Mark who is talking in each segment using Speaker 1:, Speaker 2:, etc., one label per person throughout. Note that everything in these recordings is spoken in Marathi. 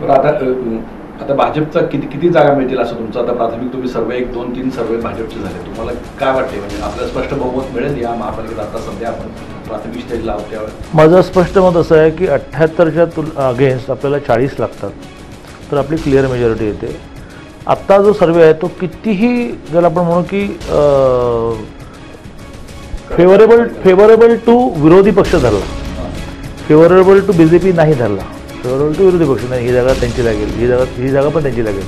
Speaker 1: बरं आता आता भाजपचा किती किती जागा मिळतील असं तुमचं? आता प्राथमिक तुम्ही सर्वे एक दोन तीन सर्वे भाजपचे झाले. तुम्हाला काय वाटते म्हणजे आपल्याला स्पष्ट बहुमत मिळेल या महापालिकेत आता सध्या आपण प्राथमिक स्टेजला आहोत त्यावेळेस?
Speaker 2: माझं स्पष्ट मत असं आहे की अठ्ठ्याहत्तरच्या तुल अगेन्स्ट आपल्याला चाळीस लागतात. तर आपली क्लिअर मेजॉरिटी येते. आत्ता जो सर्वे आहे तो कितीही ज्याला आपण म्हणू की फेवरेबल फेवरेबल टू विरोधी पक्ष धरला. Favourable to B J P नाही धरला. फेवरेबल टू विरोधी पक्ष नाही ही जागा त्यांची लागेल. ही जागा ही जागा पण त्यांची लागेल.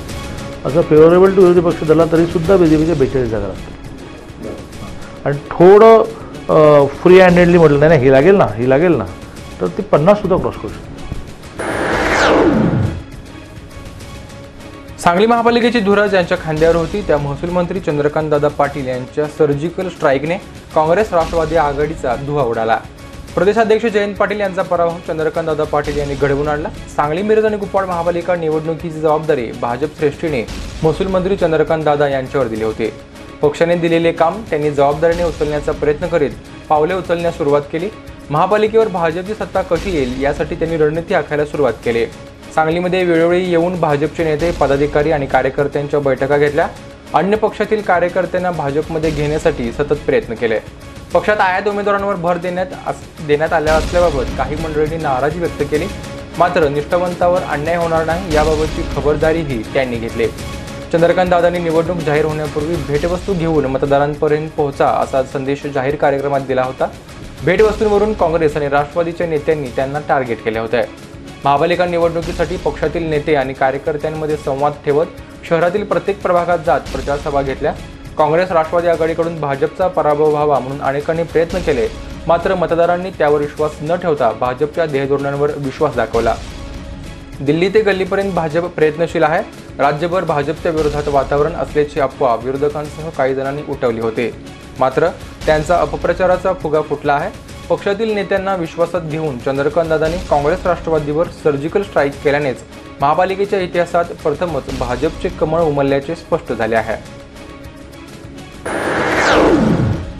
Speaker 2: असं फेवरेबल टू विरोधी पक्ष झाला तरीसुद्धा बी जे पीच्या बेचाळीस जागा लागतात आणि थोडं फ्री हँडेडली म्हटलं नाही नाही ही लागेल ना ही लागेल ना. तर ती पन्नाससुद्धा क्रॉस करू शकते.
Speaker 3: सांगली महापालिकेची धुरा यांच्या खांद्यावर होती. त्या महसूल मंत्री चंद्रकांत दादा पाटील यांच्या सर्जिकल स्ट्राईकने काँग्रेस राष्ट्रवादी आघाडीचा धुवा उडाला. प्रदेशाध्यक्ष जयंत पाटील यांचा पराभव चंद्रकांत दादा पाटील यांनी घडवून आणला. सांगली मिरज आणि कुपाड महापालिका निवडणुकीची जबाबदारी भाजप श्रेष्ठीने महसूल मंत्री चंद्रकांत दादा यांच्यावर दिले होते. पक्षाने दिलेले काम त्यांनी जबाबदारीने उचलण्याचा प्रयत्न करीत पावले उचलण्यास सुरुवात केली. महापालिकेवर भाजपची सत्ता कशी येईल यासाठी त्यांनी रणनीती आखायला सुरुवात केली. सांगलीमध्ये वेळोवेळी येऊन भाजपचे नेते पदाधिकारी आणि कार्यकर्त्यांच्या बैठका घेतल्या. अन्य पक्षातील कार्यकर्त्यांना भाजपमध्ये घेण्यासाठी सतत प्रयत्न केले. पक्षात आयात उमेदवारांवर भर देण्यात अस- देण्यात आल्या असल्याबाबत काही मंडळींनी नाराजी व्यक्त केली. मात्र निष्ठावंतावर अन्याय होणार नाही याबाबतची खबरदारीही त्यांनी घेतली. चंद्रकांत दादांनी निवडणूक जाहीर होण्यापूर्वी भेटवस्तू घेऊन मतदारांपर्यंत पोहोचा असा संदेश जाहीर कार्यक्रमात दिला होता. भेटवस्तूंवरून काँग्रेस आणि राष्ट्रवादीच्या नेत्यांनी त्यांना टार्गेट केले होते. महापालिका निवडणुकीसाठी पक्षातील नेते आणि कार्यकर्त्यांमध्ये संवाद ठेवत शहरातील प्रत्येक प्रभागात जात प्रचारसभा घेतल्या. काँग्रेस राष्ट्रवादी आघाडीकडून भाजपचा पराभव व्हावा म्हणून अनेकांनी प्रयत्न केले. मात्र मतदारांनी त्यावर विश्वास न ठेवता भाजपच्या ध्येयधोरणांवर विश्वास दाखवला. दिल्ली ते गल्लीपर्यंत भाजप प्रयत्नशील आहे. राज्यभर भाजपच्या विरोधात वातावरण असल्याची अफवा विरोधकांसह काही जणांनी उठवली होते. मात्र त्यांचा अपप्रचाराचा फुगा फुटला आहे. पक्षातील नेत्यांना विश्वासात घेऊन चंद्रकांतदादांनी काँग्रेस राष्ट्रवादीवर सर्जिकल स्ट्राईक केल्यानेच महापालिकेच्या इतिहासात प्रथमच भाजपचे कमळ उमलल्याचे स्पष्ट झाले आहे.